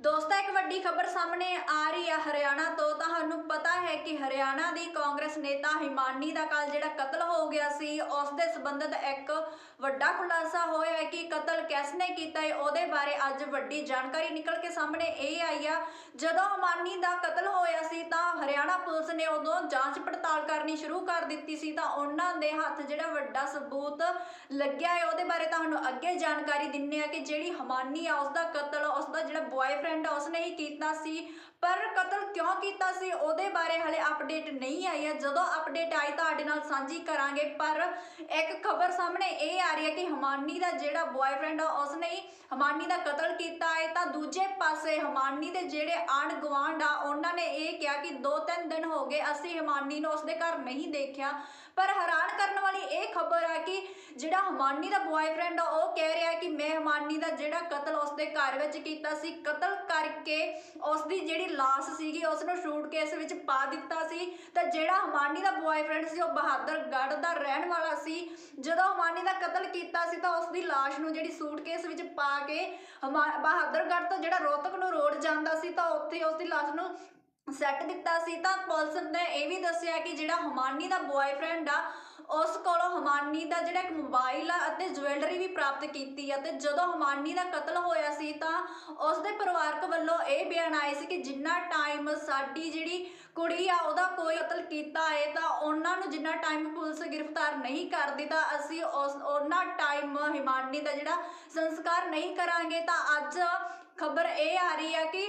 ਦੋਸਤਾਂ, ਇੱਕ ਵੱਡੀ ਖਬਰ ਸਾਹਮਣੇ ਆ ਰਹੀ ਹੈ ਹਰਿਆਣਾ ਤੋਂ। ਤੁਹਾਨੂੰ ਪਤਾ ਹੈ ਕਿ ਹਰਿਆਣਾ ਦੀ ਕਾਂਗਰਸ ਨੇਤਾ ਹਿਮਾਨੀ ਦਾ ਕੱਲ ਜਿਹੜਾ ਕਤਲ ਹੋ ਗਿਆ ਸੀ, ਉਸ ਦੇ ਸੰਬੰਧਤ ਇੱਕ ਵੱਡਾ ਖੁਲਾਸਾ ਹੋਇਆ ਹੈ ਕਿ ਕਤਲ ਕਿਸ ਨੇ ਕੀਤਾ ਹੈ, ਉਹਦੇ ਬਾਰੇ ਅੱਜ ਵੱਡੀ ਜਾਣਕਾਰੀ ਨਿਕਲ ਕੇ ਸਾਹਮਣੇ ਇਹ ਆਈ ਆ। ਜਦੋਂ ਹਿਮਾਨੀ ਦਾ ਕਤਲ ਹੋਇਆ ਸੀ ਤਾਂ ਹਰਿਆਣਾ ਪੁਲਿਸ ਨੇ ਉਦੋਂ ਜਾਂਚ ਪੜਤਾਲ ਕਰਨੀ ਸ਼ੁਰੂ ਕਰ ਦਿੱਤੀ ਸੀ। ਤਾਂ ਉਹਨਾਂ ਦੇ ਹੱਥ ਜਿਹੜਾ ਵੱਡਾ ਸਬੂਤ ਲੱਗਿਆ ਹੈ, ਉਹਦੇ ਬਾਰੇ ਤੁਹਾਨੂੰ ਅੱਗੇ ਜਾਣਕਾਰੀ ਦਿੰਨੇ ਆ ਕਿ ਜਿਹੜੀ ਹਮਾਨੀ ਆ ਉਸ ਦਾ ਕਤਲ ਉਸ ਦਾ ਜਿਹੜਾ ਬॉयਫ੍ਰੈਂਡ ਆ, ਉਸਨੇ ਹੀ ਕੀਤਾ ਸੀ। ਪਰ ਕਤਲ ਕਿਉਂ ਕੀਤਾ ਸੀ? ਉਹਦੇ ਬਾਰੇ ਹਲੇ ਅਪਡੇਟ ਨਹੀਂ ਆਈ ਹੈ। ਜਦੋਂ ਅਪਡੇਟ ਆਈ ਤੁਹਾਡੇ ਨਾਲ ਸਾਂਝੀ ਕਰਾਂਗੇ, ਪਰ ਇੱਕ ਖਬਰ ਸਾਹਮਣੇ ਇਹ ਆ ਰਹੀ ਹੈ ਕਿ ਹਮਾਨੀ ਦਾ ਜਿਹੜਾ ਬॉयਫ੍ਰੈਂਡ ਆ, ਉਸਨੇ ਹੀ ਹਮਾਨੀ ਦਾ ਕਤਲ ਕੀਤਾ ਹੈ। ਤਾਂ ਦੂਜੇ ਪਾਸੇ ਹਮਾਨੀ ਦੇ ਜਿਹੜੇ ਆਂਢ ਗੁਆਂਢ ਆ, ਉਹਨਾਂ ਨੇ ਇਹ ਕਿਹਾ ਕਿ 2-3 ਦਿਨ ਹੋ ਗਏ, ਅਸੀਂ ਹਮਾਨੀ ਨੂੰ ਉਸਦੇ ਘਰ ਨਹੀਂ ਦੇਖਿਆ। ਪਰ ਹੈਰਾਨ ਕਰਨ ਵਾਲੀ ਇਹ ਖਬਰ ਆ ਕਿ ਜਿਹੜਾ ਹਮਾਨੀ ਦਾ ਬॉयਫ੍ਰੈਂਡ ਆ, ਉਹ ਕਹਿ ਰਿਹਾ ਕਿ ਮੈਂ ਹਮਾਨੀ ਦਾ ਜਿਹੜਾ ਕਤਲ ਉਸਦੇ ਘਰ ਵਿੱਚ ਕੀਤਾ ਸੀ, ਕਤਲ ਕਰਕੇ ਉਸਦੀ ਜਿਹੜੀ ਲਾਸ਼ ਸੀਗੀ ਉਸ ਨੂੰ ਸ਼ੂਟਕੇਸ ਵਿੱਚ ਪਾ ਦਿੱਤਾ ਸੀ। ਤਾਂ ਜਿਹੜਾ ਹਮਾਨੀ ਦਾ ਬॉयਫ੍ਰੈਂਡ ਸੀ, ਉਹ ਬਹਾਦਰਗੜ੍ਹ ਦਾ ਰਹਿਣ ਵਾਲਾ ਸੀ। ਜਦੋਂ ਹਮਾਨੀ ਦਾ ਕਤਲ ਕੀਤਾ ਸੀ, ਤਾਂ ਉਸ ਦੀ ਲਾਸ਼ ਨੂੰ ਜਿਹੜੀ ਸੂਟਕੇਸ ਵਿੱਚ ਪਾ ਕੇ ਹਮਾ- ਬਹਾਦਰਗੜ੍ਹ ਤੋਂ ਜਿਹੜਾ ਰੋਹਤਕ ਨੂੰ ਰੋਡ ਜਾਂਦਾ ਸੀ, ਤਾਂ ਉੱਥੇ ਉਸ ਦੀ ਲਾਸ਼ ਨੂੰ ਸੈੱਟ ਦਿੱਤਾ ਸੀ। ਤਾਂ ਪੁਲਿਸ ਨੇ ਇਹ ਵੀ ਦੱਸਿਆ ਕਿ ਜਿਹੜਾ ਹਮਾਨੀ ਦਾ ਬॉयਫ੍ਰੈਂਡ ਆ ਉਸ ਕੋਲੋਂ ਹਮਾਨੀ ਦਾ ਜਿਹੜਾ ਇੱਕ ਮੋਬਾਈਲ ਆ ਅਤੇ ਜਵੈਲਰੀ ਵੀ ਪ੍ਰਾਪਤ ਕੀਤੀ ਆ ਤੇ ਜਦੋਂ ਹਮਾਨੀ ਦਾ ਕਤਲ ਹੋਇਆ ਸੀ ਤਾਂ ਉਸ ਦੇ ਪਰਿਵਾਰਕ ਵੱਲੋਂ ਇਹ ਬਿਆਨ ਆਏ ਸੀ ਕਿ ਜਿੰਨਾ ਟਾਈਮ ਸਾਡੀ ਜਿਹੜੀ ਕੁੜੀ ਆ ਉਹਦਾ ਕੋਈ ਕਤਲ ਕੀਤਾ ਹੈ ਤਾਂ ਉਹਨਾਂ ਨੂੰ ਜਿੰਨਾ ਟਾਈਮ ਪੁਲਿਸ ਗ੍ਰਿਫਤਾਰ ਨਹੀਂ ਕਰਦੀ ਤਾਂ ਅਸੀਂ ਉਸ, ਉਹਨਾਂ ਟਾਈਮ ਹਿਮਾਨੀ ਦਾ ਜਿਹੜਾ ਸੰਸਕਾਰ ਨਹੀਂ ਕਰਾਂਗੇ ਤਾਂ ਅੱਜ ਖਬਰ ਇਹ ਆ ਰਹੀ ਆ ਕਿ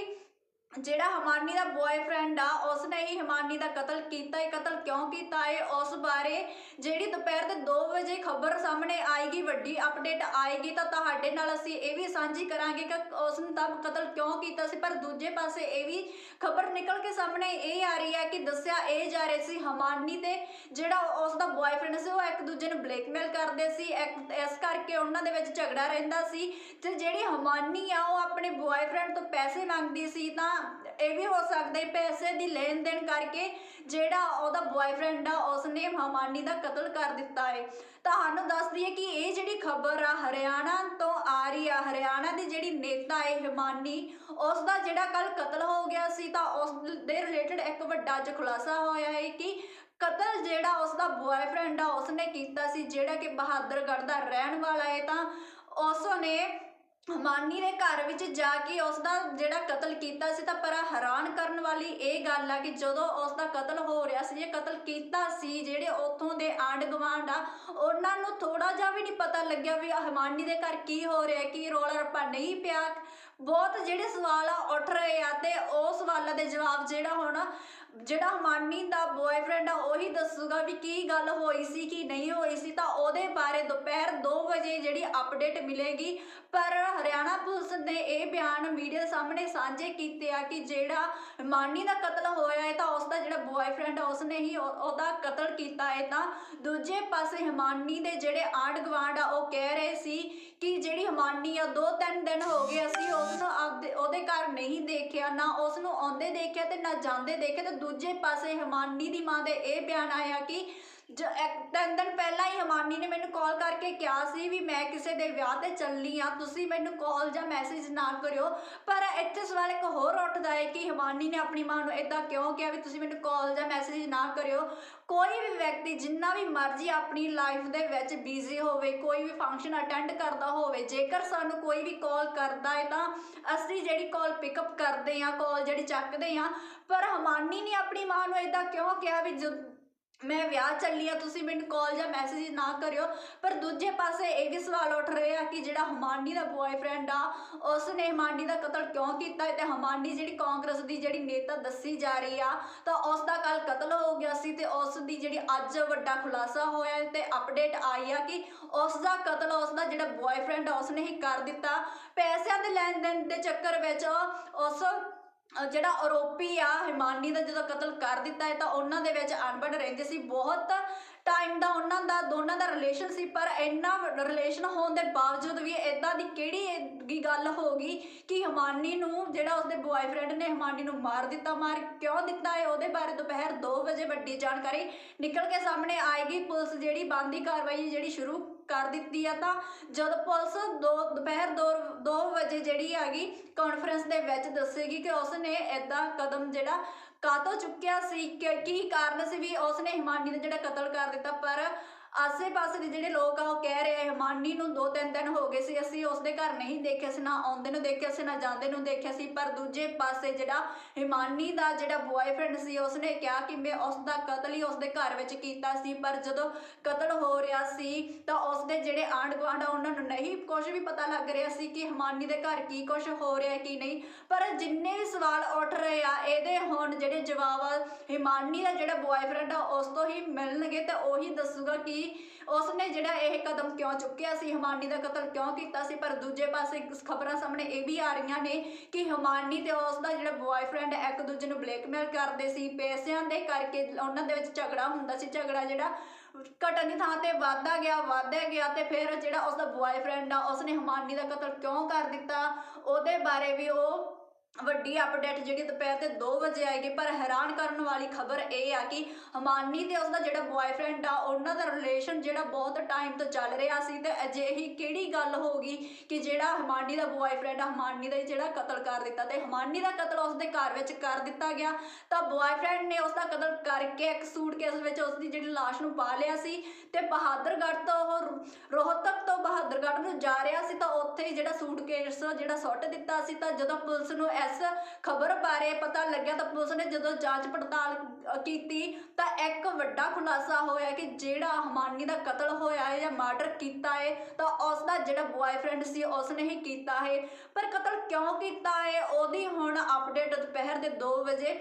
ਜਿਹੜਾ ਹਮਾਨੀ ਦਾ ਬॉयਫ੍ਰੈਂਡ ਆ, ਉਸਨੇ ਹੀ ਹਮਾਨੀ ਦਾ ਕਤਲ ਕੀਤਾ ਹੈ। ਕਤਲ ਕਿਉਂ ਕੀਤਾ ਹੈ? ਉਸ ਬਾਰੇ ਜਿਹੜੀ ਦੁਪਹਿਰ ਦੇ 2 ਵਜੇ ਖਬਰ ਸਾਹਮਣੇ ਆਏਗੀ, ਵੱਡੀ ਅਪਡੇਟ ਆਏਗੀ, ਤਾਂ ਤੁਹਾਡੇ ਨਾਲ ਅਸੀਂ ਇਹ ਵੀ ਸਾਂਝੀ ਕਰਾਂਗੇ ਕਿ ਉਸ ਨੇ ਤਾਂ ਕਤਲ ਕਿਉਂ ਕੀਤਾ ਸੀ। ਪਰ ਦੂਜੇ ਪਾਸੇ ਇਹ ਵੀ ਖਬਰ ਨਿਕਲ ਕੇ ਸਾਹਮਣੇ ਇਹ ਆ ਰਹੀ ਹੈ ਕਿ ਦੱਸਿਆ ਇਹ ਜਾ ਰਿਹਾ ਸੀ, ਹਮਾਨੀ ਤੇ ਜਿਹੜਾ ਉਸ ਦਾ ਬॉयਫ੍ਰੈਂਡ ਸੀ, ਉਹ ਇੱਕ ਦੂਜੇ ਨੂੰ ਬਲੈਕਮੇਲ ਕਰਦੇ ਸੀ। ਇਸ ਕਰਕੇ ਉਹਨਾਂ ਦੇ ਵਿੱਚ ਝਗੜਾ ਰਹਿੰਦਾ ਸੀ ਤੇ ਜਿਹੜੀ ਹਮਾਨੀ ਆ, ਉਹ ਆਪਣੇ ਬॉयਫ੍ਰੈਂਡ ਤੋਂ ਪੈਸੇ ਮੰਗਦੀ ਸੀ, ਤਾਂ ਇਹ ਵੀ ਹੋ ਸਕਦਾ ਹੈ ਪੈਸੇ ਦੀ ਲੈਣ ਦੇਣ ਕਰਕੇ ਜਿਹੜਾ ਉਹਦਾ ਬॉयਫ੍ਰੈਂਡ ਆ, ਉਸਨੇ ਹਮਾਨੀ ਦਾ ਕਤਲ ਕਰ ਦਿੱਤਾ ਹੈ। ਤੁਹਾਨੂੰ ਦੱਸ ਦਈਏ ਕਿ ਇਹ ਜਿਹੜੀ ਖਬਰ ਆ, ਹਰਿਆਣਾ ਤੋਂ ਆ ਰਹੀ ਆ, ਹਰਿਆਣਾ ਦੀ ਜਿਹੜੀ ਨੇਤਾ ਹੈ ਹਿਮਾਨੀ ਉਸ ਦਾ ਜਿਹੜਾ ਕੱਲ ਕਤਲ ਹੋ ਗਿਆ ਸੀ ਤਾਂ ਉਸ ਦੇ ਰਿਲੇਟਡ ਇੱਕ ਵੱਡਾ ਅੱਜ ਖੁਲਾਸਾ ਹੋਇਆ ਹੈ ਕਿ ਕਤਲ ਜਿਹੜਾ ਉਸ ਦਾ ਬॉयਫ੍ਰੈਂਡ ਆ, ਉਸਨੇ ਕੀਤਾ ਸੀ, ਜਿਹੜਾ ਕਿ ਬਹਾਦਰਗੜ੍ਹ ਦਾ ਰਹਿਣ ਵਾਲਾ ਹੈ ਤਾਂ ਉਸ ਨੇ ਹਮਾਨੀ ਦੇ ਘਰ ਵਿੱਚ ਜਾ ਕੇ ਉਸ ਦਾ ਜਿਹੜਾ ਕਤਲ ਕੀਤਾ ਸੀ ਤਾਂ ਪਰ ਹੈਰਾਨ ਕਰਨ ਵਾਲੀ ਇਹ ਗੱਲ ਆ ਕਿ ਜਦੋਂ ਉਸ ਦਾ ਕਤਲ ਹੋ ਰਿਹਾ ਸੀ ਇਹ ਕਤਲ ਕੀਤਾ ਸੀ ਜਿਹੜੇ ਉੱਥੋਂ ਦੇ ਆਂਢ ਗੁਆਂਢ ਆ, ਉਹਨਾਂ ਨੂੰ ਥੋੜਾ ਜਿਹਾ ਵੀ ਨਹੀਂ ਪਤਾ ਲੱਗਿਆ ਵੀ ਹਮਾਨੀ ਦੇ ਘਰ ਕੀ ਹੋ ਰਿਹਾ, ਕੀ ਰੋਲਾ ਰੱਪਾ ਨਹੀਂ ਪਿਆ। ਬਹੁਤ ਜਿਹੜੇ ਸਵਾਲ ਆ ਉੱਠ ਰਹੇ ਆ ਤੇ ਉਹ ਸਵਾਲਾਂ ਦੇ ਜਵਾਬ ਜਿਹੜਾ ਹੋਣਾ ਜਿਹੜਾ ਹਮਾਨੀ ਦਾ ਬॉयਫ੍ਰੈਂਡ ਆ ਉਹੀ ਦੱਸੂਗਾ ਵੀ ਕੀ ਗੱਲ ਹੋਈ ਸੀ, ਕੀ ਨਹੀਂ ਹੋਈ ਸੀ ਉਹਦੇ ਬਾਰੇ ਦੁਪਹਿਰ 2 ਵਜੇ ਜਿਹੜੀ ਅਪਡੇਟ ਮਿਲੇਗੀ। ਪਰ ਹਰਿਆਣਾ ਪੁਲਿਸ ਨੇ ਇਹ ਬਿਆਨ ਮੀਡੀਆ ਸਾਹਮਣੇ ਸਾਂਝੇ ਕੀਤੇ ਆ ਕਿ ਜਿਹੜਾ ਹਮਾਨੀ ਦਾ ਕਤਲ ਹੋਇਆ ਹੈ ਤਾਂ ਉਸ ਦਾ ਜਿਹੜਾ ਬॉयਫ੍ਰੈਂਡ ਆ, ਉਸਨੇ ਹੀ ਉਹ- ਉਹਦਾ ਕਤਲ ਕੀਤਾ ਹੈ ਤਾਂ ਦੂਜੇ ਪਾਸੇ ਹਮਾਨੀ ਦੇ ਜਿਹੜੇ ਆਂਢ ਗੁਆਂਢ ਆ, ਉਹ ਕਹਿ ਰਹੇ ਸੀ ਕਿ ਜਿਹੜੀ ਹਮਾਨੀ ਆ, ਦੋ ਤਿੰਨ ਦਿਨ ਹੋ ਗਏ ਅਸੀਂ ਉਸ ਨੂੰ ਆਪਦੇ, ਉਹਦੇ ਘਰ ਨਹੀਂ ਦੇਖਿਆ, ਨਾ ਉਸ ਨੂੰ ਆਉਂਦੇ ਦੇਖਿਆ ਤੇ ਨਾ ਜਾਂਦੇ ਦੇਖਿਆ ਤੇ ਦੂਜੇ ਪਾਸੇ ਹਮਾਨੀ ਦੀ ਮਾਂ ਦੇ ਇਹ ਬਿਆਨ ਆਇਆ ਕਿ ਤਿੰਨ ਦਿਨ ਪਹਿਲਾਂ ਹੀ ਹਮਾਨੀ ਨੇ ਮੈਨੂੰ ਕਾਲ ਕਰਕੇ ਕਿਹਾ ਸੀ ਵੀ ਮੈਂ ਕਿਸੇ ਦੇ ਵਿਆਹ ਤੇ ਚੱਲੀ ਆ ਤੁਸੀਂ ਮੈਨੂੰ ਕਾਲ ਜਾਂ ਮੈਸੇਜ ਨਾ ਕਰਿਓ। ਪਰ ਇੱਥੇ ਸਵਾਲ ਇੱਕ ਹੋਰ ਉੱਠਦਾ ਹੈ ਕਿ ਹਮਾਨੀ ਨੇ ਆਪਣੀ ਮਾਂ ਨੂੰ ਇਦਾਂ ਕਿਉਂ ਕਿਹਾ ਵੀ ਤੁਸੀਂ ਮੈਨੂੰ ਕਾਲ ਜਾਂ ਮੈਸੇਜ ਨਾ ਕਰਿਓ? ਕੋਈ ਵੀ ਵਿਅਕਤੀ ਜਿੰਨਾ ਵੀ ਮਰਜ਼ੀ ਆਪਣੀ ਲਾਈਫ ਦੇ ਵਿੱਚ ਬਿਜ਼ੀ ਹੋਵੇ, ਕੋਈ ਵੀ ਫੰਕਸ਼ਨ ਅਟੈਂਡ ਕਰਦਾ ਹੋਵੇ, ਜੇਕਰ ਸਾਨੂੰ ਕੋਈ ਵੀ ਕਾਲ ਕਰਦਾ ਹੈ ਤਾਂ ਅਸੀਂ ਜਿਹੜੀ ਕਾਲ ਪਿਕਅਪ ਕਰਦੇ ਹਾਂ ਕਾਲ ਜਿਹੜੀ ਚੱਕਦੇ ਹਾਂ, ਪਰ ਹਮਾਨੀ ਨੇ ਆਪਣੀ ਮਾਂ ਨੂੰ ਇਦਾਂ ਕਿਉਂ ਕਿਹਾ ਵੀ ਜਦ ਮੈਂ ਵਿਆਹ ਚੱਲੀ ਆ, ਤੁਸੀਂ ਮੈਨੂੰ ਕਾਲ ਜਾਂ ਮੈਸੇਜ ਨਾ ਕਰਿਓ। ਪਰ ਦੂਜੇ ਪਾਸੇ ਇਹ ਵੀ ਸਵਾਲ ਉੱਠ ਰਹੇ ਕਿ ਜਿਹੜਾ ਹਮਾਨੀ ਦਾ ਬॉयਫ੍ਰੈਂਡ ਆ ਉਸ ਨੇ ਹਮਾਨੀ ਦਾ ਕਤਲ ਕਿਉਂ ਕੀਤਾ ਤੇ ਹਮਾਨੀ ਜਿਹੜੀ ਕਾਂਗਰਸ ਦੀ ਜਿਹੜੀ ਨੇਤਾ ਦੱਸੀ ਜਾ ਰਹੀ ਆ, ਤਾਂ ਉਸ ਦਾ ਕੱਲ ਕਤਲ ਹੋ ਗਿਆ ਸੀ ਤੇ ਉਸ ਦੀ ਜਿਹੜੀ ਅੱਜ ਵੱਡਾ ਖੁਲਾਸਾ ਹੋਇਆ ਤੇ ਅਪਡੇਟ ਆਈ ਆ ਕਿ ਉਸ ਦਾ ਕਤਲ ਉਸ ਦਾ ਜਿਹੜਾ ਬॉयਫ੍ਰੈਂਡ ਆ ਉਸ ਨੇ ਹੀ ਕਰ ਦਿੱਤਾ। ਪੈਸਿਆਂ ਦੇ ਲੈਣ ਦੇਣ ਦੇ ਚੱਕਰ ਵਿੱਚ ਉਸ ਜਿਹੜਾ ਆਰੋਪੀ ਆ, ਹਿਮਾਨੀ ਦਾ ਜਦੋਂ ਕਤਲ ਕਰ ਦਿੱਤਾ ਹੈ ਤਾਂ ਉਹਨਾਂ ਦੇ ਵਿੱਚ ਅਣਬਣ ਰਹਿੰਦੇ ਸੀ। ਬਹੁਤ ਟਾਈਮ ਦਾ ਉਹਨਾਂ ਦਾ, ਦੋਨਾਂ ਦਾ ਰਿਲੇਸ਼ਨ ਸੀ, ਪਰ ਇੰਨਾ ਰਿਲੇਸ਼ਨ ਹੋਣ ਦੇ ਬਾਵਜੂਦ ਵੀ ਇਦਾਂ ਦੀ ਕਿਹੜੀ ਗੱਲ ਹੋ ਗਈ ਕਿ ਹਿਮਾਨੀ ਨੂੰ ਜਿਹੜਾ ਉਸਦੇ ਬॉयਫ੍ਰੈਂਡ ਨੇ ਹਿਮਾਨੀ ਨੂੰ ਮਾਰ ਦਿੱਤਾ, ਮਾਰ ਕਿਉਂ ਦਿੱਤਾ ਹੈ? ਉਹਦੇ ਬਾਰੇ ਦੁਪਹਿਰ 2 ਵਜੇ ਵੱਡੀ ਜਾਣਕਾਰੀ ਨਿਕਲ ਕੇ ਸਾਹਮਣੇ ਆਏਗੀ। ਪੁਲਿਸ ਜਿਹੜੀ ਬੰਦੀ ਕਾਰਵਾਈ ਜਿਹੜੀ ਸ਼ੁਰੂ ਕਰ ਦਿੱਤੀ ਆ ਤਾਂ ਜਦ ਪੁਲਿਸ ਦੋ, ਦੁਪਹਿਰ 2 2 ਵਜੇ ਜਿਹੜੀ ਹੈਗੀ ਕਾਨਫਰੰਸ ਦੇ ਵਿੱਚ ਦੱਸੇਗੀ ਕਿ ਉਸਨੇ ਐਦਾਂ ਕਦਮ ਜਿਹੜਾ ਕਾਤੋਂ ਚੁੱਕਿਆ ਸੀ, ਕਿ ਕੀ ਕਾਰਨ ਸੀ ਵੀ ਉਸਨੇ ਹਿਮਾਨੀ ਦਾ ਜਿਹੜਾ ਕਤਲ ਕਰ ਦਿੱਤਾ, ਪਰ ਆਸੇ-ਪਾਸੇ ਦੇ ਜਿਹੜੇ ਲੋਕ ਆ, ਉਹ ਕਹਿ ਰਹੇ ਆ ਹਿਮਾਨੀ ਨੂੰ ਦੋ ਤਿੰਨ ਦਿਨ ਹੋ ਗਏ ਸੀ, ਅਸੀਂ ਉਸਦੇ ਘਰ ਨਹੀਂ ਦੇਖਿਆ ਸੀ, ਨਾ ਆਉਂਦੇ ਨੂੰ ਦੇਖਿਆ ਸੀ, ਨਾ ਜਾਂਦੇ ਨੂੰ ਦੇਖਿਆ ਸੀ, ਪਰ ਦੂਜੇ ਪਾਸੇ ਜਿਹੜਾ ਹਿਮਾਨੀ ਦਾ ਜਿਹੜਾ ਬॉयਫ੍ਰੈਂਡ ਸੀ, ਉਸਨੇ ਕਿਹਾ ਕਿ ਮੈਂ ਉਸ ਦਾ ਕਤਲ ਹੀ ਉਸਦੇ ਘਰ ਵਿੱਚ ਕੀਤਾ ਸੀ, ਪਰ ਜਦੋਂ ਕਤਲ ਹੋ ਰਿਹਾ ਸੀ, ਤਾਂ ਉਸਦੇ ਜਿਹੜੇ ਆਂਢ ਗੁਆਂਢ ਆ, ਉਹਨਾਂ ਨੂੰ ਨਹੀਂ ਕੁਝ ਵੀ ਪਤਾ ਲੱਗ ਰਿਹਾ ਸੀ ਕਿ ਹਿਮਾਨੀ ਦੇ ਘਰ ਕੀ ਕੁਝ ਹੋ ਰਿਹਾ, ਕੀ ਨਹੀਂ। ਪਰ ਜਿੰਨੇ ਵੀ ਸਵਾਲ ਉੱਠ ਰਹੇ ਆ, ਇਹਦੇ ਹੁਣ ਜਿਹੜੇ ਜਵਾਬ ਆ ਹਿਮਾਨੀ ਦਾ ਜਿਹੜਾ ਬॉयਫ੍ਰੈਂਡ ਆ, ਉਸ ਤੋਂ ਹੀ ਮਿਲਣਗੇ ਤੇ ਉਹੀ ਦੱਸੂਗਾ ਕਿ ਉਸਨੇ ਜਿਹੜਾ ਇਹ ਕਦਮ ਕਿਉਂ ਚੁੱਕਿਆ ਸੀ ਹਿਮਾਨੀ ਦਾ ਕਤਲ ਕਿਉਂ ਕੀਤਾ ਸੀ, ਪਰ ਦੂਜੇ ਪਾਸੇ ਖਬਰਾਂ ਸਾਹਮਣੇ ਇਹ ਵੀ ਆ ਰਹੀਆਂ ਨੇ ਕਿ ਹਿਮਾਨੀ ਤੇ ਉਸ ਦਾ ਜਿਹੜਾ ਬॉयਫ੍ਰੈਂਡ ਇੱਕ ਦੂਜੇ ਨੂੰ ਬਲੈਕਮੇਲ ਕਰਦੇ ਸੀ, ਪੈਸਿਆਂ ਦੇ ਕਰਕੇ ਉਹਨਾਂ ਦੇ ਵਿੱਚ ਝਗੜਾ ਹੁੰਦਾ ਸੀ, ਝਗੜਾ ਜਿਹੜਾ ਘਟਨ ਦੀ ਥਾਂ ਤੇ ਵਾਧਾ ਗਿਆ ਵਾਧਾ ਗਿਆ ਤੇ ਫਿਰ ਜਿਹੜਾ ਉਸ ਦਾ ਬॉयਫ੍ਰੈਂਡ ਆ, ਉਸਨੇ ਹਮਾਨੀ ਦਾ ਕਤਲ ਕਿਉਂ ਕਰ ਦਿੱਤਾ? ਉਹਦੇ ਬਾਰੇ ਵੀ ਉਹ ਵੱਡੀ ਅਪਡੇਟ ਜਿਹੜੀ ਦੁਪਹਿਰ ਦੇ 2 ਵਜੇ ਆਏਗੀ ਪਰ ਹੈਰਾਨ ਕਰਨ ਵਾਲੀ ਖਬਰ ਇਹ ਆ ਕਿ ਹਮਾਨੀ ਤੇ ਉਸਦਾ ਜਿਹੜਾ ਬॉयਫ੍ਰੈਂਡ ਆ, ਉਹਨਾਂ ਦਾ ਰਿਲੇਸ਼ਨ ਜਿਹੜਾ ਬਹੁਤ ਟਾਈਮ ਤੋਂ ਚੱਲ ਰਿਹਾ ਸੀ ਤੇ ਅਜਿਹੀ ਕਿਹੜੀ ਗੱਲ ਹੋ ਗਈ ਕਿ ਜਿਹੜਾ ਹਮਾਨੀ ਦਾ ਬॉयਫ੍ਰੈਂਡ ਆ, ਹਮਾਨੀ ਦਾ ਜਿਹੜਾ ਕਤਲ ਕਰ ਦਿੱਤਾ ਤੇ ਹਮਾਨੀ ਦਾ ਕਤਲ ਉਸਦੇ ਘਰ ਵਿੱਚ ਕਰ ਦਿੱਤਾ ਗਿਆ, ਤਾਂ ਬॉयਫ੍ਰੈਂਡ ਨੇ ਉਸਦਾ ਕਤਲ ਕਰਕੇ ਇੱਕ ਸੂਟਕੇਸ ਵਿੱਚ ਉਸਦੀ ਜਿਹੜੀ ਲਾਸ਼ ਨੂੰ ਪਾ ਲਿਆ ਸੀ ਤੇ ਬਹਾਦਰਗੜ ਤੋਂ ਉਹ ਰੋਹਤਕ ਤੋਂ ਬਹਾਦਰਗੜ ਨੂੰ ਜਾ ਰਿਹਾ ਸੀ, ਤਾਂ ਉੱਥੇ ਹੀ ਜਿਹੜਾ ਸੂਟਕੇਸ ਜਿਹੜਾ ਸੁੱਟ ਦਿੱਤਾ ਸੀ, ਤਾਂ ਜਦੋਂ ਪੁਲਿਸ ਨੂੰ ਇਸ ਖਬਰ ਬਾਰੇ ਪਤਾ ਲੱਗਿਆ ਤਾਂ ਪੁਲਿਸ ਨੇ ਜਦੋਂ ਜਾਂਚ ਪੜਤਾਲ ਕੀਤੀ ਤਾਂ ਇੱਕ ਵੱਡਾ ਖੁਲਾਸਾ ਹੋਇਆ ਕਿ ਜਿਹੜਾ ਹਮਾਨੀ ਦਾ ਕਤਲ ਹੋਇਆ ਹੈ ਜਾਂ ਮਰਡਰ ਕੀਤਾ ਹੈ ਤਾਂ ਉਸ ਦਾ ਜਿਹੜਾ ਬॉयਫ੍ਰੈਂਡ ਸੀ ਉਸ ਨੇ ਹੀ ਕੀਤਾ ਹੈ। ਪਰ ਕਤਲ ਕਿਉਂ ਕੀਤਾ ਹੈ? ਉਹਦੀ ਹੁਣ ਅਪਡੇਟ ਦੁਪਹਿਰ ਦੇ 2 ਵਜੇ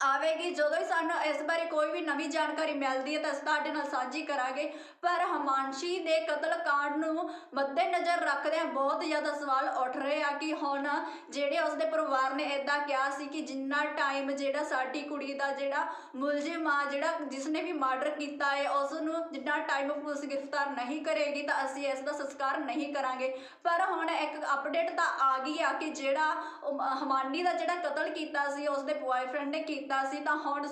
ਆਵੇਗੀ। ਜਦੋਂ ਹੀ ਸਾਨੂੰ ਇਸ ਬਾਰੇ ਕੋਈ ਵੀ ਨਵੀਂ ਜਾਣਕਾਰੀ ਮਿਲਦੀ ਹੈ ਤਾਂ ਅਸੀਂ ਤੁਹਾਡੇ ਨਾਲ ਸਾਂਝੀ ਕਰਾਂਗੇ। ਪਰ ਹਮਾਨਸ਼ੀ ਦੇ ਕਤਲ ਕਾਂਡ ਨੂੰ ਮੱਦੇਨਜ਼ਰ ਰੱਖਦਿਆਂ ਬਹੁਤ ਜ਼ਿਆਦਾ ਸਵਾਲ ਉੱਠ ਰਹੇ ਆ ਕਿ ਹੁਣ ਜਿਹੜੇ ਉਸਦੇ ਪਰਿਵਾਰ ਨੇ ਇਦਾਂ ਕਿਹਾ ਸੀ ਕਿ ਜਿੰਨਾ ਟਾਈਮ ਜਿਹੜਾ ਸਾਡੀ ਕੁੜੀ ਦਾ ਜਿਹੜਾ ਮੁਲਜ਼ਮ ਆ, ਜਿਹੜਾ ਜਿਸਨੇ ਵੀ ਮਰਡਰ ਕੀਤਾ ਹੈ ਉਸ ਨੂੰ ਜਿੰਨਾ ਟਾਈਮ ਪੁਲਿਸ ਗ੍ਰਿਫਤਾਰ ਨਹੀਂ ਕਰੇਗੀ ਤਾਂ ਅਸੀਂ ਇਸ ਦਾ ਸੰਸਕਾਰ ਨਹੀਂ ਕਰਾਂਗੇ। ਪਰ ਹੁਣ ਇੱਕ ਅਪਡੇਟ ਤਾਂ ਆ ਗਈ ਆ ਕਿ ਜਿਹੜਾ ਉਹ ਹਮਾਨੀ ਦਾ ਜਿਹੜਾ ਕਤਲ ਕੀਤਾ ਸੀ, ਉਸਦੇ ਬॉयਫ੍ਰੈਂਡ ਨੇ ਕੀਤਾ ਸੀ ਤਾਂ ਹੁਣ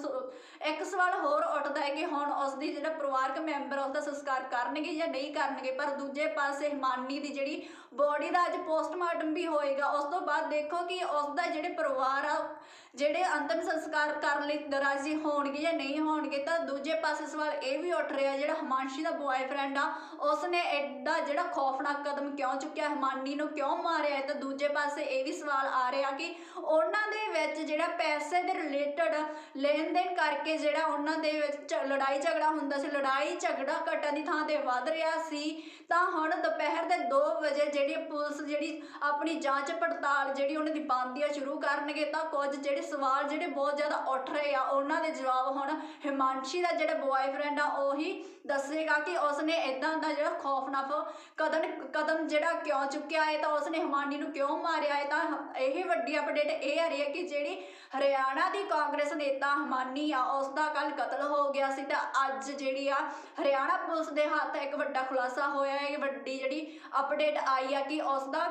ਇੱਕ ਸਵਾਲ ਹੋਰ ਉੱਠਦਾ ਹੈ ਕਿ ਹੁਣ ਉਸਦੀ ਜਿਹੜਾ ਪਰਿਵਾਰਕ ਮੈਂਬਰ ਉਸਦਾ ਸੰਸਕਾਰ ਕਰਨਗੇ ਜਾਂ ਨਹੀਂ ਕਰਨਗੇ, ਪਰ ਦੂਜੇ ਪਾਸੇ ਹਮਾਨੀ ਦੀ ਜਿਹੜੀ ਬੋਡੀ ਦਾ ਅੱਜ ਪੋਸਟਮਾਰਟਮ ਵੀ ਹੋਏਗਾ। ਉਸ ਤੋਂ ਬਾਅਦ ਦੇਖੋ ਕਿ ਉਸਦਾ ਜਿਹੜੇ ਪਰਿਵਾਰ ਆ, ਜਿਹੜੇ ਅੰਤਮ ਸੰਸਕਾਰ ਕਰਨ ਲਈ ਰਾਜ਼ੀ ਹੋਣਗੇ ਜਾਂ ਨਹੀਂ ਹੋਣਗੇ, ਤਾਂ ਦੂਜੇ ਪਾਸੇ ਸਵਾਲ ਇਹ ਵੀ ਉੱਠ ਰਿਹਾ ਜਿਹੜਾ ਹਿਮਾਂਸ਼ੀ ਦਾ ਬॉयਫ੍ਰੈਂਡ ਆ ਉਸ ਨੇ ਐਡਾ ਜਿਹੜਾ ਖੌਫਨਾਕ ਕਦਮ ਕਿਉਂ ਚੁੱਕਿਆ, ਹਿਮਾਨੀ ਨੂੰ ਕਿਉਂ ਮਾਰਿਆ ਤਾਂ ਦੂਜੇ ਪਾਸੇ ਇਹ ਵੀ ਸਵਾਲ ਆ ਰਿਹਾ ਕਿ ਉਹਨਾਂ ਦੇ ਵਿੱਚ ਜਿਹੜਾ ਪੈਸੇ ਦੇ ਰਿਲੇਟਡ ਲੈਣ ਦੇਣ ਕਰਕੇ ਜਿਹੜਾ ਉਹਨਾਂ ਦੇ ਵਿੱਚ ਝ- ਲੜਾਈ ਝਗੜਾ ਹੁੰਦਾ ਸੀ, ਲੜਾਈ ਝਗੜਾ ਘਟਣ ਦੀ ਥਾਂ ਤੇ ਵੱਧ ਰਿਹਾ ਸੀ, ਤਾਂ ਹੁਣ ਦੁਪਹਿਰ ਦੇ 2 ਵਜੇ ਜਿਹੜੀ ਪੁਲਿਸ ਜਿਹੜੀ ਆਪਣੀ ਜਾਂਚ ਪੜਤਾਲ ਜਿਹੜੀ ਉਹਨਾਂ ਦੀ ਬਣਦੀ ਆ ਸ਼ੁਰੂ ਕਰਨਗੇ, ਤਾਂ ਕੁਝ ਜਿਹੜੇ ਸਵਾਲ ਜਿਹੜੇ ਬਹੁਤ ਜ਼ਿਆਦਾ ਉੱਠ ਰਹੇ ਆ, ਉਹਨਾਂ ਦੇ ਜਵਾਬ ਹੁਣ ਹਿਮਾਂਸ਼ੀ ਦਾ ਜਿਹੜਾ ਬॉयਫ੍ਰੈਂਡ ਆ, ਉਹੀ ਦੱਸੇਗਾ ਕਿ ਉਸਨੇ ਇਦਾਂ ਦਾ ਜਿਹੜਾ ਖੌਫਨਾਕ ਕਦਮ ਕਦਮ ਜਿਹੜਾ ਕਿਉਂ ਚੁੱਕਿਆ ਹੈ, ਤਾਂ ਉਸਨੇ ਹਿਮਾਨੀ ਨੂੰ ਕਿਉਂ ਮਾਰਿਆ ਹੈ, ਤਾਂ ਹ- ਇਹ ਵੱਡੀ ਅਪਡੇਟ ਇਹ ਆ ਰਹੀ ਹੈ ਕਿ ਜਿਹੜੀ ਹਰਿਆਣਾ ਦੀ ਕਾਂਗਰਸ ਨੇਤਾ ਹਿਮਾਨੀ ਆ ਉਸ ਦਾ ਕੱਲ ਕਤਲ ਹੋ ਗਿਆ ਸੀ, ਤਾਂ ਅੱਜ ਜਿਹੜੀ ਆ ਹਰਿਆਣਾ ਪੁਲਿਸ ਦੇ ਹੱਥ ਇੱਕ ਵੱਡਾ ਖੁਲਾਸਾ ਹੋਇਆ ਹੈ ਵੱਡੀ ਜਿਹੜੀ ਅਪਡੇਟ ਆਈ ਆ ਕਿ ਉਸ ਦਾ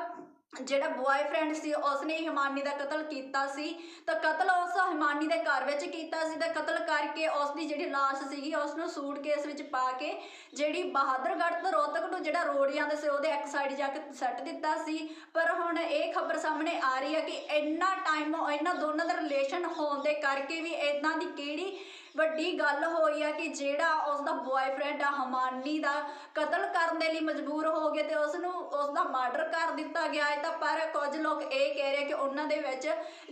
ਜਿਹੜਾ ਬॉयਫ੍ਰੈਂਡ ਸੀ, ਉਸਨੇ ਹਿਮਾਨੀ ਦਾ ਕਤਲ ਕੀਤਾ ਸੀ। ਤਾਂ ਕਤਲ ਉਸ ਹਿਮਾਨੀ ਦੇ ਘਰ ਵਿੱਚ ਕੀਤਾ ਸੀ ਤਾਂ ਕਤਲ ਕਰਕੇ ਉਸ ਦੀ ਜਿਹੜੀ ਲਾਸ਼ ਸੀਗੀ ਉਸ ਨੂੰ ਸੂਟਕੇਸ ਵਿੱਚ ਪਾ ਕੇ ਜਿਹੜੀ ਬਹਾਦਰਗੜ੍ਹ ਤੋਂ ਰੋਹਤਕ ਨੂੰ ਜਿਹੜਾ ਰੋਡ ਜਾਂਦੇ ਸੀ, ਉਹਦੇ ਇੱਕ ਸਾਈਡ ਜਾ ਕੇ ਸੱਟ ਦਿੱਤਾ ਸੀ। ਪਰ ਹੁਣ ਇਹ ਖਬਰ ਸਾਹਮਣੇ ਆ ਰਹੀ ਹੈ ਕਿ ਇੰਨਾ ਟਾਈਮ ਇਹਨਾਂ ਦੋਨਾਂ ਦਾ ਰਿਲੇਸ਼ਨ ਹੋਣ ਦੇ ਕਰਕੇ ਵੀ ਇਦਾਂ ਦੀ ਕਿਹੜੀ ਵੱਡੀ ਗੱਲ ਹੋਈ ਆ ਕਿ ਜਿਹੜਾ ਉਸ ਦਾ ਬॉयਫ੍ਰੈਂਡ ਆ, ਹਮਾਨੀ ਦਾ ਕਤਲ ਕਰਨ ਦੇ ਲਈ ਮਜਬੂਰ ਹੋ ਗਏ ਤੇ ਉਸ ਨੂੰ ਉਸ ਦਾ ਮਰਡਰ ਕਰ ਦਿੱਤਾ ਗਿਆ ਹੈ। ਤਾਂ ਪਰ ਕੁਝ ਲੋਕ ਇਹ ਕਹਿ ਰਹੇ ਕਿ ਉਹਨਾਂ ਦੇ ਵਿੱਚ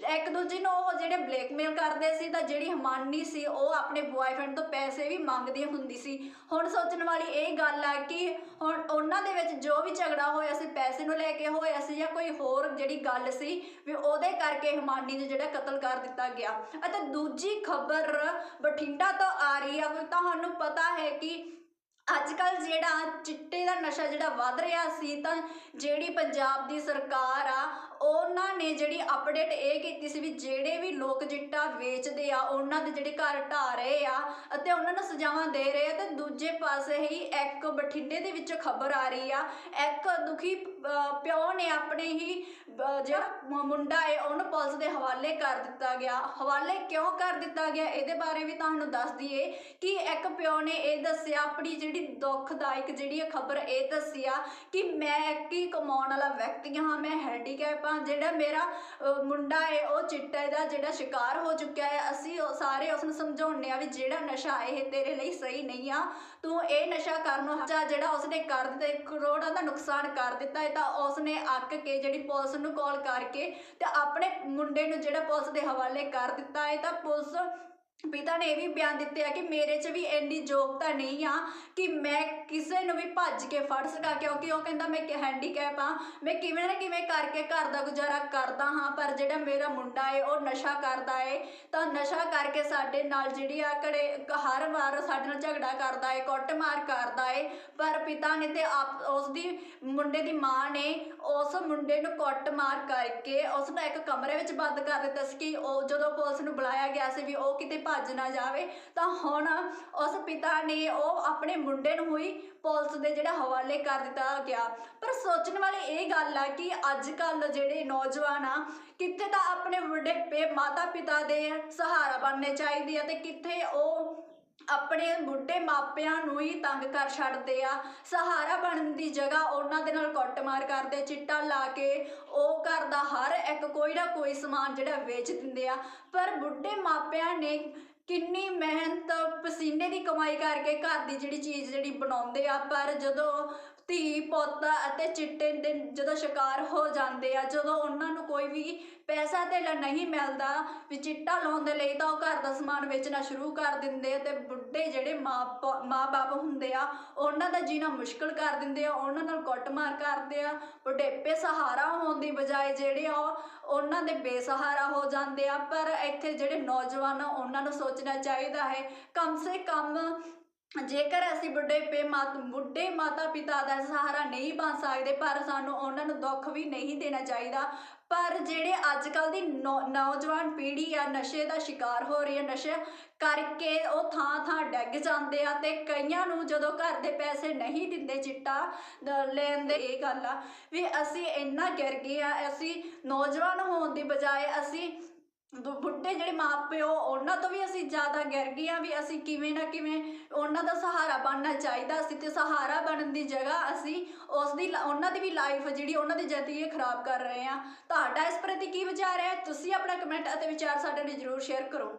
ਇੱਕ ਦੂਜੇ ਨੂੰ ਉਹ ਜਿਹੜੇ ਬਲੈਕਮੇਲ ਕਰਦੇ ਸੀ ਤਾਂ ਜਿਹੜੀ ਹਮਾਨੀ ਸੀ, ਉਹ ਆਪਣੇ ਬॉयਫ੍ਰੈਂਡ ਤੋਂ ਪੈਸੇ ਵੀ ਮੰਗਦੀ ਹੁੰਦੀ ਸੀ। ਹੁਣ ਸੋਚਣ ਵਾਲੀ ਇਹ ਗੱਲ ਆ ਕਿ ਹੁਣ ਉਹਨਾਂ ਦੇ ਵਿੱਚ ਜੋ ਵੀ ਝਗੜਾ ਹੋਇਆ ਸੀ, ਪੈਸੇ ਨੂੰ ਲੈ ਕੇ ਹੋਇਆ ਸੀ ਜਾਂ ਕੋਈ ਹੋਰ ਜਿਹੜੀ ਗੱਲ ਸੀ, ਵੀ ਉਹਦੇ ਕਰਕੇ ਹਮਾਨੀ ਨੂੰ ਜਿਹੜਾ ਕਤਲ ਕਰ ਦਿੱਤਾ ਗਿਆ। ਅਤੇ ਦੂਜੀ ਖਬਰ ਬਠਿੰਡਾ ਤੋਂ ਆ ਰਹੀ ਆ, ਵੀ ਤੁਹਾਨੂੰ ਪਤਾ ਹੈ ਕਿ ਅੱਜ ਕੱਲ ਜਿਹੜਾ ਚਿੱਟੇ ਦਾ ਨਸ਼ਾ ਜਿਹੜਾ ਵੱਧ ਰਿਹਾ ਸੀ ਤਾਂ ਜਿਹੜੀ ਪੰਜਾਬ ਦੀ ਸਰਕਾਰ ਆ, ਉਹਨਾਂ ਨੇ ਜਿਹੜੀ ਅਪਡੇਟ ਇਹ ਕੀਤੀ ਸੀ ਵੀ ਜਿਹੜੇ ਵੀ ਲੋਕ ਚਿੱਟਾ ਵੇਚਦੇ ਆ, ਉਹਨਾਂ ਦੇ ਜਿਹੜੇ ਘਰ ਢਾ ਰਹੇ ਆ ਅਤੇ ਉਹਨਾਂ ਨੂੰ ਸਜ਼ਾਵਾਂ ਦੇ ਰਹੇ ਆ, ਤੇ ਦੂਜੇ ਪਾਸੇ ਹੀ ਇੱਕ ਬਠਿੰਡੇ ਦੇ ਵਿੱਚ ਖਬਰ ਆ ਰਹੀ ਆ, ਇੱਕ ਦੁਖੀ ਪਿਓ ਨੇ ਆਪਣੇ ਹੀ ਜਿਹੜਾ ਮੁੰਡਾ ਹੈ ਉਹਨੂੰ ਪੁਲਿਸ ਦੇ ਹਵਾਲੇ ਕਰ ਦਿੱਤਾ ਗਿਆ। ਹਵਾਲੇ ਕਿਉਂ ਕਰ ਦਿੱਤਾ ਗਿਆ? ਇਹਦੇ ਬਾਰੇ ਵੀ ਤੁਹਾਨੂੰ ਦੱਸ ਦਈਏ ਕਿ ਇੱਕ ਪਿਓ ਨੇ ਇਹ ਦੱਸਿਆ, ਆਪਣੀ ਜਿਹੜੀ ਦੁੱਖਦਾਇਕ ਜਿਹੜੀ ਇਹ ਖਬਰ ਇਹ ਦੱਸੀ ਆ ਕਿ ਮੈਂ ਇੱਕ ਕਮਾਉਣ ਵਾਲਾ ਵਿਅਕਤੀ ਹਾਂ, ਮੈਂ ਹੈਂਡੀਕੈਪ ਹਾਂ, ਜਿਹੜਾ ਮੇਰਾ ਮੁੰਡਾ ਹੈ ਉਹ ਚਿੱਟੇ ਦਾ ਜਿਹੜਾ ਸ਼ਿਕਾਰ ਹੋ ਚੁੱਕਿਆ ਹੈ ਅਸੀਂ ਸਾਰੇ ਉਸ ਨੂੰ ਸਮਝਾਉਂਦੇ ਆ ਵੀ ਜਿਹੜਾ ਨਸ਼ਾ ਇਹ ਤੇਰੇ ਲਈ ਸਹੀ ਨਹੀਂ ਆ, ਤੂੰ ਇਹ ਨਸ਼ਾ ਕਰਨ ਜਾਂ ਜਿਹੜਾ ਉਸਨੇ ਕਰ ਦਿੱਤਾ ਕਰੋੜਾਂ ਦਾ ਨੁਕਸਾਨ ਕਰ ਦਿੱਤਾ ਹੈ ਤਾਂ ਉਸਨੇ ਅੱਕ ਕੇ ਜਿਹੜੀ ਪੁਲਿਸ ਨੂੰ ਕਾਲ ਕਰਕੇ ਤੇ ਆਪਣੇ ਮੁੰਡੇ ਨੂੰ ਜਿਹੜਾ ਪੁਲਿਸ ਦੇ ਹਵਾਲੇ ਕਰ ਦਿੱਤਾ ਹੈ ਤਾਂ ਪੁਲਿਸ ਪਿਤਾ ਨੇ ਇਹ ਵੀ ਬਿਆਨ ਦਿੱਤੇ ਆ ਕਿ ਮੇਰੇ 'ਚ ਵੀ ਇੰਨੀ ਯੋਗਤਾ ਨਹੀਂ ਆ ਕਿ ਮੈਂ ਕਿਸੇ ਨੂੰ ਵੀ ਭੱਜ ਕੇ ਫੜ ਸਕਾਂ, ਕਿਉਂਕਿ ਉਹ ਕਹਿੰਦਾ ਮੈਂ ਕਿ ਹੈਂਡੀਕੈਪ ਆ। ਮੈਂ ਕਿਵੇਂ ਨਾ ਕਿਵੇਂ ਕਰਕੇ ਘਰ ਦਾ ਗੁਜ਼ਾਰਾ ਕਰਦਾ ਹਾਂ, ਪਰ ਜਿਹੜਾ ਮੇਰਾ ਮੁੰਡਾ ਏ, ਉਹ ਨਸ਼ਾ ਕਰਦਾ ਏ। ਤਾਂ ਨਸ਼ਾ ਕਰਕੇ ਸਾਡੇ ਨਾਲ ਜਿਹੜੀ ਆ ਘੜੇ ਹਰ ਵਾਰ ਸਾਡੇ ਨਾਲ ਝਗੜਾ ਕਰਦਾ ਏ, ਕੁੱਟਮਾਰ ਕਰਦਾ ਏ। ਪਰ ਪਿਤਾ ਨੇ ਤੇ ਆਪ ਉਸ ਦੀ ਮੁੰਡੇ ਦੀ ਮਾਂ ਨੇ ਉਸ ਮੁੰਡੇ ਨੂੰ ਕੁੱਟਮਾਰ ਕਰਕੇ ਉਸ ਨੂੰ ਇੱਕ ਕਮਰੇ ਵਿੱਚ ਬੰਦ ਕਰ ਦਿੱਤਾ ਸੀ ਕਿ ਉਹ ਜਦੋਂ ਪੁਲਿਸ ਨੂੰ ਬੁਲਾਇਆ ਗਿਆ ਸੀ ਵੀ ਉਹ ਕਿਤੇ ਭੱਜ ਨਾ ਜਾਵੇ, ਤਾਂ ਹੁਣ ਉਸ ਪਿਤਾ ਨੇ ਉਹ ਆਪਣੇ ਮੁੰਡੇ ਨੂੰ ਹੀ ਪੁਲਿਸ ਦੇ ਜਿਹੜਾ ਹਵਾਲੇ ਕਰ ਦਿੱਤਾ ਗਿਆ। ਪਰ ਸੋਚਣ ਵਾਲੀ ਇਹ ਗੱਲ ਆ ਕਿ ਅੱਜ ਕੱਲ ਜਿਹੜੇ ਨੌਜਵਾਨ ਆ, ਕਿੱਥੇ ਤਾਂ ਆਪਣੇ ਵੱਡੇ ਮਾਤਾ ਪਿਤਾ ਦੇ ਸਹਾਰਾ ਬਣਨੇ ਚਾਹੀਦੇ ਆ ਤੇ ਕਿੱਥੇ ਉਹ ਆਪਣੇ ਬੁੱਢੇ ਮਾਪਿਆਂ ਨੂੰ ਹੀ ਤੰਗ ਕਰ ਛੱਡਦੇ ਆ। ਸਹਾਰਾ ਬਣਨ ਦੀ ਜਗ੍ਹਾ ਉਹਨਾਂ ਦੇ ਨਾਲ ਕੁੱਟਮਾਰ ਕਰਦੇ, ਚਿੱਟਾ ਲਾ ਕੇ ਉਹ ਘਰ ਦਾ ਹਰ ਇੱਕ ਕੋਈ ਨਾ ਕੋਈ ਸਮਾਨ ਜਿਹੜਾ ਵੇਚ ਦਿੰਦੇ ਆ। ਪਰ ਬੁੱਢੇ ਮਾਪਿਆਂ ਨੇ ਕਿੰਨੀ ਮਿਹਨਤ, ਪਸੀਨੇ ਦੀ ਕਮਾਈ ਕਰਕੇ ਘਰ ਦੀ ਜਿਹੜੀ ਚੀਜ਼ ਜਿਹੜੀ ਬਣਾਉਂਦੇ ਆ, ਪਰ ਜਦੋਂ ਧੀ, ਪੁੱਤ ਅਤੇ ਚਿੱਟੇ ਦੇ ਜਦੋਂ ਸ਼ਿਕਾਰ ਹੋ ਜਾਂਦੇ ਆ, ਜਦੋਂ ਉਹਨਾਂ ਨੂੰ ਕੋਈ ਵੀ ਪੈਸਾ ਧੇਲਾ ਨਹੀਂ ਮਿਲਦਾ, ਵੀ ਚਿੱਟਾ ਲਾਉਣ ਦੇ ਲਈ ਤਾਂ ਉਹ ਘਰ ਦਾ ਸਮਾਨ ਵੇਚਣਾ ਸ਼ੁਰੂ ਕਰ ਦਿੰਦੇ ਤੇ ਬੁੱਢੇ ਜਿਹੜੇ ਮਾਂ ਬਾਪ ਹੁੰਦੇ ਆ, ਉਹਨਾਂ ਦਾ ਜੀਣਾ ਮੁਸ਼ਕਲ ਕਰ ਦਿੰਦੇ ਆ, ਉਹਨਾਂ ਨਾਲ ਕੁੱਟਮਾਰ ਕਰਦੇ ਆ ਬੁਢੇਪੇ ਸਹਾਰਾ ਹੋਣ ਦੀ ਬਜਾਏ ਜਿਹੜੇ ਆ ਉਹਨਾਂ ਦੇ ਬੇਸਹਾਰਾ ਹੋ ਜਾਂਦੇ ਆ, ਪਰ ਇੱਥੇ ਜਿਹੜੇ ਨੌਜਵਾਨ ਆ, ਉਹਨਾਂ ਨੂੰ ਸੋਚਣਾ ਚਾਹੀਦਾ ਹੈ, ਕਮ ਸੇ ਕਮ ਜੇਕਰ ਅਸੀਂ ਬੁੱਢੇ ਪੇ ਮਾਤ ਬੁੱਢੇ ਮਾਤਾ ਪਿਤਾ ਦਾ ਸਹਾਰਾ ਨਹੀਂ ਬਣ ਸਕਦੇ, ਪਰ ਸਾਨੂੰ ਉਹਨਾਂ ਨੂੰ ਦੁੱਖ ਵੀ ਨਹੀਂ ਦੇਣਾ ਚਾਹੀਦਾ। ਪਰ ਜਿਹੜੇ ਅੱਜ ਕੱਲ ਦੀ ਨੌ- ਨੌਜਵਾਨ ਪੀੜ੍ਹੀ ਆ, ਨਸ਼ੇ ਦਾ ਸ਼ਿਕਾਰ ਹੋ ਰਹੀ ਹੈ ਨਸ਼ਾ ਕਰਕੇ ਉਹ ਥਾਂ ਥਾਂ ਡਿੱਗ ਜਾਂਦੇ ਆ ਤੇ ਕਈਆਂ ਨੂੰ ਜਦੋਂ ਘਰ ਦੇ ਪੈਸੇ ਨਹੀਂ ਦਿੰਦੇ ਚਿੱਟਾ ਲੈਣ ਦੇ, ਇਹ ਗੱਲ ਆ ਵੀ ਅਸੀਂ ਇੰਨਾ ਗਿਰ ਗਏ ਆ, ਅਸੀਂ ਨੌਜਵਾਨ ਹੋਣ ਦੀ ਬਜਾਏ ਅਸੀਂ ਬੁੱਢੇ ਜਿਹੜੇ ਮਾਪਿਓ ਉਹਨਾਂ ਤੋਂ ਵੀ ਅਸੀਂ ਜ਼ਿਆਦਾ ਗਿਰ ਗਏ ਆ ਵੀ ਅਸੀਂ ਕਿਵੇਂ ਨਾ ਕਿਵੇਂ ਉਹਨਾਂ ਦਾ ਸਹਾਰਾ ਬਣਨਾ ਚਾਹੀਦਾ ਸੀ ਤੇ ਸਹਾਰਾ ਬਣਨ ਦੀ ਜਗ੍ਹਾ ਅਸੀਂ ਉਸ ਦੀ ਲ- ਉਹਨਾਂ ਦੀ ਵੀ ਲਾਈਫ ਜਿਹੜੀ ਉਹਨਾਂ ਦੀ ਜ਼ਿੰਦਗੀ ਖਰਾਬ ਕਰ ਰਹੇ ਆ ਤੁਹਾਡਾ ਇਸ ਪ੍ਰਤੀ ਕੀ ਵਿਚਾਰ ਹੈ? ਤੁਸੀਂ ਆਪਣਾ ਕਮੈਂਟ ਅਤੇ ਵਿਚਾਰ ਸਾਡੇ ਨਾਲ ਜਰੂਰ ਸ਼ੇਅਰ ਕਰੋ।